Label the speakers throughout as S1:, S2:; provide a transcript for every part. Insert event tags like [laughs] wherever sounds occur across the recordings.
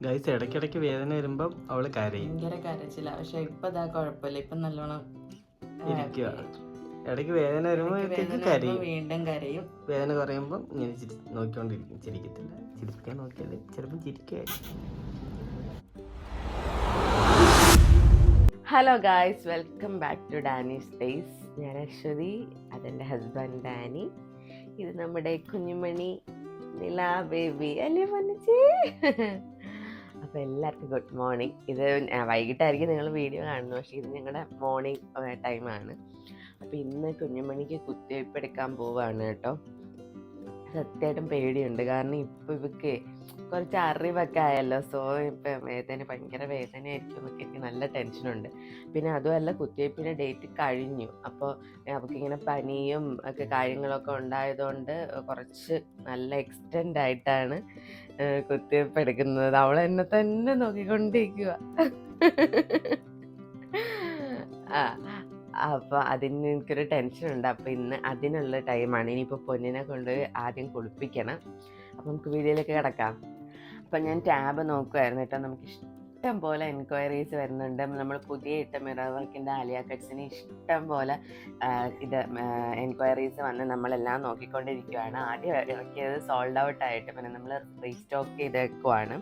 S1: Guys ഇടയ്ക്കിടയ്ക്ക് വേദന വരുമ്പം അവൾ കരയും.
S2: ഭയങ്കര കരച്ചില്ല പക്ഷെ ഇപ്പൊ ഇതാ കുഴപ്പമില്ല. ഇപ്പൊ നല്ലോണം
S1: ഇരിക്കുക. ഇടയ്ക്ക് വേദന
S2: വരുമ്പോൾ
S1: കരയും.
S2: വരുമ്പോ വീണ്ടും കരയും.
S1: വേദന കുറയുമ്പോൾ ഇങ്ങനെ ചിരി നോക്കിക്കൊണ്ടിരിക്കും. ചിരിക്കത്തില്ല. ചിരിപ്പിക്കാൻ നോക്കിയാൽ ചിലപ്പോൾ ചിരിക്കുകയായിരിക്കും
S3: hello guys welcome back to Danny space ഞാൻ അശ്വതി അതെന്റെ ഹസ്ബൻഡ് ഡാനി ഇത് നമ്മുടെ കുഞ്ഞുമണി നില ബേബി അല്ലേ പൊന്നിച്ചേ? അപ്പോൾ എല്ലാവർക്കും ഗുഡ് മോർണിംഗ് ഇത് വൈകിട്ടായിരിക്കും നിങ്ങൾ വീഡിയോ കാണുന്നത്. പക്ഷേ ഇത് ഞങ്ങളുടെ മോർണിംഗ് ടൈമാണ് അപ്പോൾ ഇന്ന് കുഞ്ഞുമണിക്ക് കുത്തിവയ്പ്പ് എടുക്കാൻ പോവുകയാണ് കേട്ടോ. സത്യമായിട്ടും പേടിയുണ്ട്. കാരണം ഇപ്പോൾ ഇവക്ക് കുറച്ച് അറിവൊക്കെ ആയല്ലോ. സോ ഇപ്പം വേദന ഭയങ്കര വേദനയായിരിക്കും എന്നൊക്കെ എനിക്ക് നല്ല ടെൻഷനുണ്ട് പിന്നെ അതുമല്ല കുത്തിവയ്പ്പിന്റെ ഡേറ്റ് കഴിഞ്ഞു. അപ്പോൾ അവൾക്കിങ്ങനെ പനിയും ഒക്കെ കാര്യങ്ങളൊക്കെ ഉണ്ടായതുകൊണ്ട് കുറച്ച് നല്ല എക്സ്റ്റെൻഡ് ആയിട്ടാണ് കുത്തിവയ്പ്പ് എടുക്കുന്നത്. അവൾ എന്നെ തന്നെ നോക്കിക്കൊണ്ടിരിക്കുക ആ അപ്പോൾ അതിന് എനിക്കൊരു ടെൻഷനുണ്ട് അപ്പോൾ ഇന്ന് അതിനുള്ള ടൈമാണ് ഇനിയിപ്പോൾ പൊന്നിനെ കൊണ്ട് ആദ്യം കുളിപ്പിക്കണം. നമുക്ക് വീഡിയോയിലേക്ക് കിടക്കാം. അപ്പം ഞാൻ ടാബ് നോക്കുമായിരുന്നു കേട്ടോ. നമുക്ക് ഇഷ്ടം പോലെ എൻക്വയറീസ് വരുന്നുണ്ട്. നമ്മൾ പുതിയ ഇട്ട മിറർ വർക്കിന്റെ ആലിയ കട്ട്സിന് ഇഷ്ടം പോലെ ഇത് എൻക്വയറീസ് വന്ന് നമ്മളെല്ലാം നോക്കിക്കൊണ്ടിരിക്കുകയാണ് ആദ്യം ഇറക്കിയത് സോൾഡ് ഔട്ട് ആയിട്ട് പിന്നെ നമ്മൾ റീസ്റ്റോക്ക് ചെയ്തേക്കുവാണ്.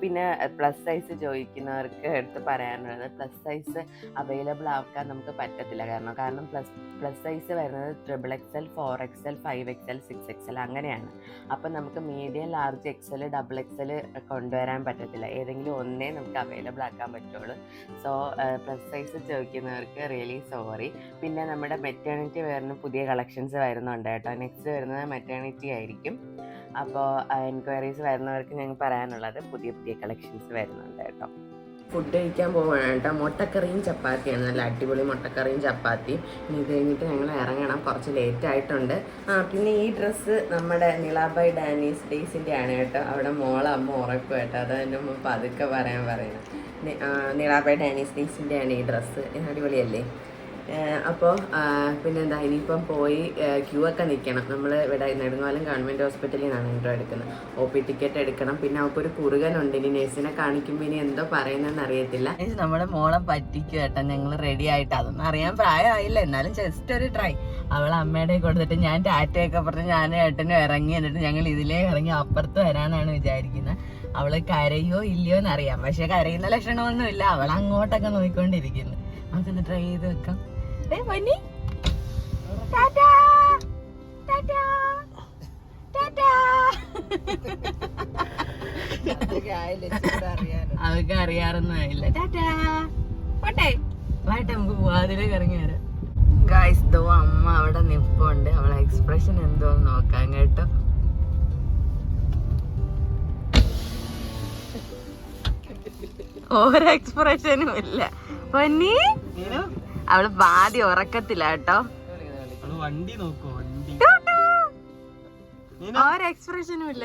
S3: പിന്നെ പ്ലസ് സൈസ് ചോദിക്കുന്നവർക്ക് എടുത്ത് പറയാനുള്ളത് പ്ലസ് സൈസ് അവൈലബിൾ ആക്കാൻ നമുക്ക് പറ്റത്തില്ല. കാരണം കാരണം പ്ലസ് പ്ലസ് സൈസ് വരുന്നത് triple X L four X L five X L six X L അങ്ങനെയാണ്. അപ്പം നമുക്ക് medium large X L double X L കൊണ്ടുവരാൻ പറ്റത്തില്ല. ഏതെങ്കിലും ഒന്നേ നമുക്ക് അവൈലബിൾ ആക്കാൻ പറ്റുള്ളൂ. സോ പ്ലസ് സൈസ് ചോദിക്കുന്നവർക്ക് റിയലി സോറി പിന്നെ നമ്മുടെ മെറ്റേണിറ്റി വരുന്ന പുതിയ കളക്ഷൻസ് വരുന്നുണ്ട് കേട്ടോ. നെക്സ്റ്റ് വരുന്നത് മെറ്റേണിറ്റി ആയിരിക്കും. അപ്പോൾ എൻക്വയറീസ് വരുന്നവർക്ക് ഞങ്ങൾ പറയാനുള്ളത് പുതിയ പുതിയ കളക്ഷൻസ് വരുന്നുണ്ട് കേട്ടോ. ഫുഡ് കഴിക്കാൻ പോവാണ് കേട്ടോ. മുട്ടക്കറിയും ചപ്പാത്തിയാണ്. നല്ല അടിപൊളി മുട്ടക്കറിയും ചപ്പാത്തിയും. ഇത് കഴിഞ്ഞിട്ട് ഞങ്ങൾ ഇറങ്ങണം. കുറച്ച് ലേറ്റ് ആയിട്ടുണ്ട്. ആ പിന്നെ ഈ ഡ്രസ്സ് നമ്മുടെ നിളാബായ് ഡാനീസ് ഡേയ്സിന്റെ ആണ് കേട്ടോ. അവിടെ മോളെ അമ്മ ഉറക്കും കേട്ടോ. അത് എന്റെ അമ്മ പതുക്കെ പറയാൻ പറയുന്നത്. നിളാബായ് ഡാനീസ് ഡേയ്സിന്റെ ആണ് ഈ ഡ്രസ്സ് അടിപൊളിയല്ലേ? അപ്പോൾ പിന്നെന്താ ഇനിയിപ്പം പോയി ക്യൂ ഒക്കെ നിൽക്കണം നമ്മൾ ഇവിടെ നെടുങ്ങാലം ഗവൺമെന്റ് ഹോസ്പിറ്റലിൽ നിന്നാണ് ഇൻട്രോ എടുക്കുന്നത്. ഒ പി ടിക്കറ്റ് എടുക്കണം. പിന്നെ അവൾക്കൊരു കുറുകനുണ്ട്. ഇനി നേഴ്സിനെ കാണിക്കുമ്പോൾ ഇനി എന്തോ പറയുന്നതെന്ന് അറിയത്തില്ല.
S2: നമ്മുടെ മോളെ പറ്റിക്കും കേട്ടോ ഞങ്ങൾ റെഡി ആയിട്ട്. അതൊന്നും അറിയാൻ പ്രായമായില്ല. എന്നാലും ജസ്റ്റ് ഒരു ട്രൈ അവൾ അമ്മയുടെ കൊടുത്തിട്ട് ഞാൻ ടാറ്റയൊക്കെ പറഞ്ഞ് ഞാൻ ഏട്ടനും ഇറങ്ങി എന്നിട്ട് ഞങ്ങൾ ഇതിലേ ഇറങ്ങി അപ്പുറത്ത് വരാനാണ് വിചാരിക്കുന്നത്. അവൾ കരയോ ഇല്ലയോ എന്നറിയാം. പക്ഷെ കരയുന്ന ലക്ഷണമൊന്നുമില്ല. അവൾ അങ്ങോട്ടൊക്കെ നോക്കിക്കൊണ്ടിരിക്കുന്നു. നമുക്കൊന്ന് ട്രൈ ചെയ്ത് വെക്കാം. ഏ പൊന്നി ടാറ്റാ ടാറ്റാ ടാറ്റാ അവർക്ക് അറിയാറൊന്നുമില്ല ടാറ്റാ പോട്ടെ. വാട്ടെ നമുക്ക് പോവാതിലേക്ക് ഇറങ്ങി വരാം. ഗായ്സ് ദോ അമ്മ അവിടെ നിപ്പുണ്ട്. അവളെ എക്സ്പ്രഷൻ എന്തോന്ന് നോക്കാൻ കേട്ടോ. ഓരോ എക്സ്പ്രഷനും ഇല്ല. പൊന്നി അവൾ പാതി ഉറക്കത്തില്ല കേട്ടോ.
S1: വണ്ടി നോക്കോ വണ്ടി.
S2: എക്സ്പ്രഷനും ഇല്ല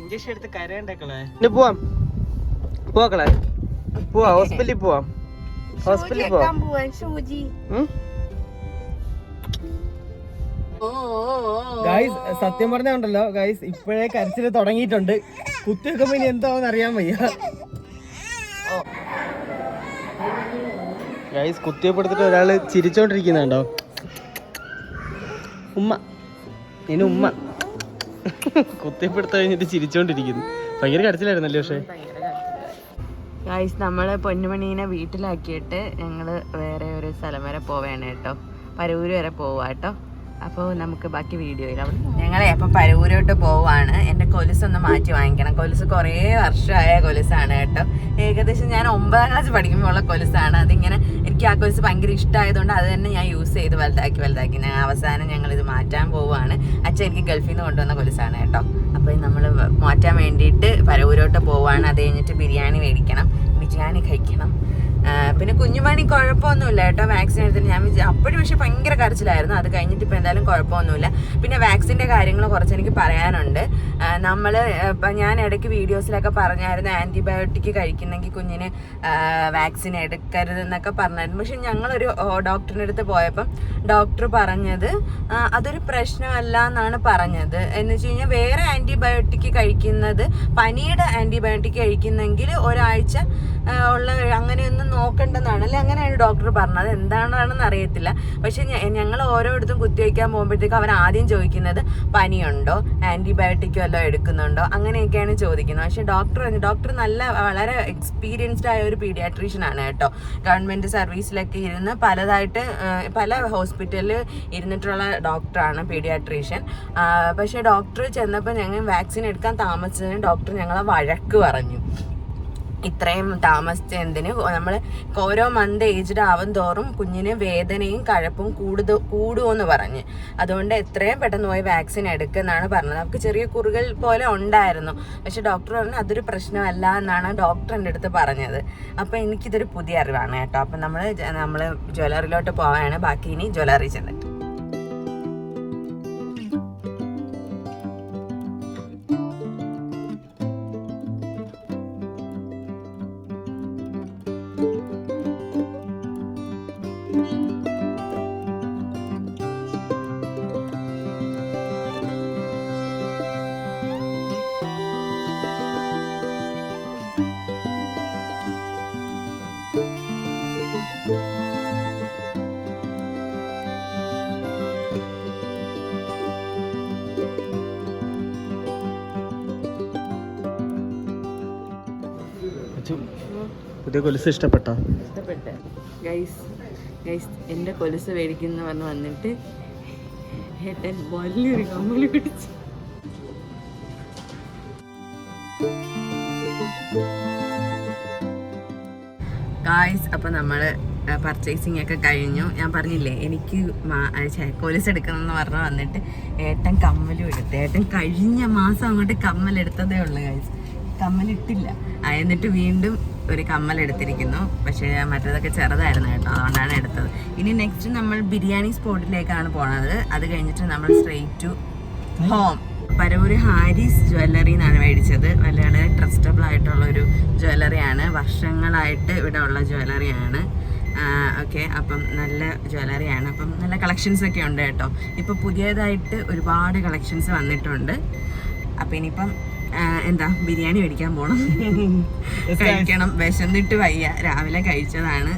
S1: ഇഞ്ചക്ഷൻ എടുത്ത് കരയണ്ടേക്കളെ പോവാം. പോക്കളെ പോവാ ഹോസ്പിറ്റലിൽ പോവാം. ഹോസ്പിറ്റലിൽ പോവാം. ഗായ്സ് സത്യം പറഞ്ഞുണ്ടല്ലോ ഗായ്സ് ഇപ്പോഴേ കരച്ചിൽ തുടങ്ങിയിട്ടുണ്ട്. കുത്തിവെക്കുമ്പോ ഇനി എന്താവെന്ന് അറിയാൻ വയ്യ. ഗായ്സ് കുത്തിവെപ്പ് എടുത്തിട്ട് ഒരാൾ ചിരിച്ചോണ്ടിരിക്കുന്നുണ്ടോ? ഉമ്മ. ഇനി ഉമ്മ. കുത്തിവെപ്പ് എടുത്ത് കഴിഞ്ഞിട്ട് ചിരിച്ചോണ്ടിരിക്കുന്നു. ഭയങ്കര കരച്ചിലായിരുന്നല്ലേ പക്ഷേ?
S2: ഗായ്സ് നമ്മൾ പൊന്നുമണീനെ വീട്ടിലാക്കിയിട്ട് ഞങ്ങൾ വേറെ ഒരു സ്ഥലം വരെ പോവേണ് കേട്ടോ. പരൂര് വരെ പോവാ കേട്ടോ. അപ്പോൾ നമുക്ക് ബാക്കി വീഡിയോയിൽ അവിടെ ഞങ്ങളെ അപ്പം പരൂരോട്ട് പോവാണ്. എന്റെ കൊലുസ് ഒന്ന് മാറ്റി വാങ്ങിക്കണം. കൊലുസ് കുറേ വർഷമായ കൊലുസാണ് കേട്ടോ. ഏകദേശം ഞാൻ ഒമ്പതാം ക്ലാസ് പഠിക്കുമ്പോൾ ഉള്ള കൊലുസാണ്. അതിങ്ങനെ എനിക്ക് ആ കൊലുസ് ഭയങ്കര ഇഷ്ടമായതുകൊണ്ട് അത് തന്നെ ഞാൻ യൂസ് ചെയ്ത് വലുതാക്കി വലുതാക്കി. ഞാൻ അവസാനം ഞങ്ങൾ ഇത് മാറ്റാൻ പോവുകയാണ് അച്ഛൻ എനിക്ക് ഗൾഫിൽ നിന്ന് കൊണ്ടുവന്ന കൊലുസാണ് കേട്ടോ. അപ്പോൾ നമ്മൾ മാറ്റാൻ വേണ്ടിയിട്ട് പരവൂരോട്ട് പോവാണ്. അത് കഴിഞ്ഞിട്ട് ബിരിയാണി മേടിക്കണം. ബിരിയാണി കഴിക്കണം. പിന്നെ കുഞ്ഞുമണി കുഴപ്പമൊന്നുമില്ല കേട്ടോ വാക്സിൻ എടുത്തിട്ട്. ഞാൻ അപ്പോഴും പക്ഷെ ഭയങ്കര കരച്ചിലായിരുന്നു. അത് കഴിഞ്ഞിട്ട് ഇപ്പോൾ എന്തായാലും കുഴപ്പമൊന്നുമില്ല. പിന്നെ വാക്സിന്റെ കാര്യങ്ങൾ കുറച്ച് എനിക്ക് പറയാനുണ്ട്. നമ്മൾ ഇപ്പം ഞാൻ ഇടയ്ക്ക് വീഡിയോസിലൊക്കെ പറഞ്ഞായിരുന്നു ആന്റിബയോട്ടിക് കഴിക്കുന്നെങ്കിൽ കുഞ്ഞിന് വാക്സിൻ എടുക്കരുത് എന്നൊക്കെ പറഞ്ഞായിരുന്നു. പക്ഷെ ഞങ്ങളൊരു ഡോക്ടറിന്റെ അടുത്ത് പോയപ്പം ഡോക്ടർ പറഞ്ഞത് അതൊരു പ്രശ്നമല്ല എന്നാണ് പറഞ്ഞത്. എന്ന് വെച്ച് കഴിഞ്ഞാൽ വേറെ ആന്റിബയോട്ടിക് കഴിക്കുന്നത് പനിയുടെ ആന്റിബയോട്ടിക് കഴിക്കുന്നെങ്കിൽ ഒരാഴ്ച ഉള്ള അങ്ങനെയൊന്നും നോക്കണ്ടെന്നാണ്. അല്ലെ? അങ്ങനെയാണ് ഡോക്ടർ പറഞ്ഞത്. അത് എന്താണെന്ന് അറിയത്തില്ല. പക്ഷെ ഞങ്ങൾ ഓരോരുത്തും കുത്തിവെക്കാൻ പോകുമ്പോഴത്തേക്കും അവൻ ആദ്യം ചോദിക്കുന്നത് പനിയുണ്ടോ? ആന്റിബയോട്ടിക് വല്ലതും എടുക്കുന്നുണ്ടോ? അങ്ങനെയൊക്കെയാണ് ചോദിക്കുന്നത്. പക്ഷെ ഡോക്ടർ ഡോക്ടർ നല്ല വളരെ എക്സ്പീരിയൻസ്ഡ് ആയ ഒരു പീഡിയാട്രീഷ്യൻ ആണ് കേട്ടോ. ഗവൺമെന്റ് സർവീസിലൊക്കെ ഇരുന്ന് പലതായിട്ട് പല ഹോസ്പിറ്റലിൽ ഇരുന്നിട്ടുള്ള ഡോക്ടറാണ് പീഡിയാട്രീഷ്യൻ. പക്ഷെ ഡോക്ടർ ചെന്നപ്പോൾ ഞങ്ങൾ വാക്സിൻ എടുക്കാൻ താമസിച്ചതിന് ഡോക്ടർ ഞങ്ങളെ വഴക്ക് പറഞ്ഞു. ഇത്രയും താമസിച്ച എന്തിന്? നമ്മൾ ഓരോ മന്ത് ഏജ്ഡ് ആവും തോറും കുഞ്ഞിന് വേദനയും കഴപ്പും കൂടുത കൂടുമെന്ന് പറഞ്ഞ്. അതുകൊണ്ട് എത്രയും പെട്ടെന്ന് പോയി വാക്സിൻ എടുക്കുന്നാണ് പറഞ്ഞത്. നമുക്ക് ചെറിയ കുറുകൾ പോലെ ഉണ്ടായിരുന്നു. പക്ഷെ ഡോക്ടർ പറഞ്ഞു അതൊരു പ്രശ്നമല്ല എന്നാണ് ഡോക്ടർ എന്റെ അടുത്ത് പറഞ്ഞത്. അപ്പോൾ എനിക്കിതൊരു പുതിയ അറിവാണ് കേട്ടോ. അപ്പം നമ്മൾ നമ്മൾ ജ്വല്ലറിയിലോട്ട് പോവാണ്. ബാക്കി ഇനി ജ്വല്ലറി ചെന്നിട്ട്.
S1: അച്ചു, പുതിയ കൊലുസ് ഇഷ്ടപ്പെട്ട?
S2: ഇഷ്ടപ്പെട്ട്. ഗൈസ് ഗൈസ് എന്റെ കൊലുസ് മേടിക്കുന്ന പറഞ്ഞ് വന്നിട്ട് ഏട്ടൻ വലിയൊരു കമ്മൽ പിടിച്ചു. ഗായ്സ് അപ്പം നമ്മൾ പർച്ചേസിങ് ഒക്കെ കഴിഞ്ഞു. ഞാൻ പറഞ്ഞില്ലേ എനിക്ക് കൊലുസ് എടുക്കണം എന്ന് പറഞ്ഞ് വന്നിട്ട് ഏട്ടൻ കമ്മലും എടുത്ത്. ഏട്ടൻ കഴിഞ്ഞ മാസം അങ്ങോട്ട് കമ്മലെടുത്തതേ ഉള്ളൂ ഗായ്സ് കമ്മലിട്ടില്ല. എന്നിട്ട് വീണ്ടും ഒരു കമ്മൽ എടുത്തിരിക്കുന്നു. പക്ഷേ മറ്റേതൊക്കെ ചെറുതായിരുന്നു കേട്ടോ. അതുകൊണ്ടാണ് എടുത്തത്. ഇനി നെക്സ്റ്റ് നമ്മൾ ബിരിയാണി സ്പോട്ടിലേക്കാണ് പോണത്. അത് കഴിഞ്ഞിട്ട് നമ്മൾ straight to home Paravur Harris jewellery എന്നാണ് മേടിച്ചത്. വളരെ ട്രസ്റ്റബിൾ ആയിട്ടുള്ള ഒരു ജ്വല്ലറിയാണ് വർഷങ്ങളായിട്ട് ഇവിടെ ഉള്ള ജ്വല്ലറിയാണ് ഓക്കെ അപ്പം നല്ല ജ്വല്ലറിയാണ് അപ്പം നല്ല കളക്ഷൻസ് ഒക്കെ ഉണ്ട് കേട്ടോ. ഇപ്പം പുതിയതായിട്ട് ഒരുപാട് കളക്ഷൻസ് വന്നിട്ടുണ്ട്. അപ്പം ഇനിയിപ്പം എന്താ ബിരിയാണി മേടിക്കാൻ പോണം. [laughs] കഴിക്കണം. വിശന്നിട്ട് വയ്യ. രാവിലെ കഴിച്ചതാണ്.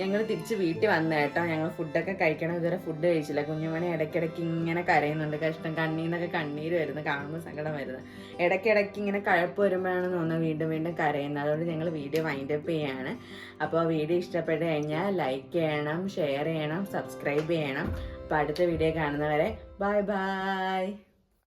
S2: ഞങ്ങൾ തിരിച്ച് വീട്ടിൽ വന്ന കേട്ടോ. ഞങ്ങൾ ഫുഡൊക്കെ കഴിക്കണം. ഇതുവരെ ഫുഡ് കഴിച്ചില്ല. കുഞ്ഞുമണി ഇടയ്ക്കിടയ്ക്ക് ഇങ്ങനെ കരയുന്നുണ്ട്. കഷ്ടം കണ്ണീന്നൊക്കെ കണ്ണീര് വരുന്നു. കാണുമ്പോൾ സങ്കടം വരുന്നു. ഇടയ്ക്കിടയ്ക്ക് ഇങ്ങനെ കഴപ്പ് വരുമ്പോഴാണ് തോന്നുന്നത് വീണ്ടും വീണ്ടും കരയുന്നത്. അതുകൊണ്ട് ഞങ്ങൾ വീഡിയോ വൈൻഡപ്പ് ചെയ്യാണ്. അപ്പോൾ വീഡിയോ ഇഷ്ടപ്പെട്ട് കഴിഞ്ഞാൽ ലൈക്ക് ചെയ്യണം ഷെയർ ചെയ്യണം സബ്സ്ക്രൈബ് ചെയ്യണം. അപ്പോൾ അടുത്ത വീഡിയോ കാണുന്നവരെ ബൈ ബൈ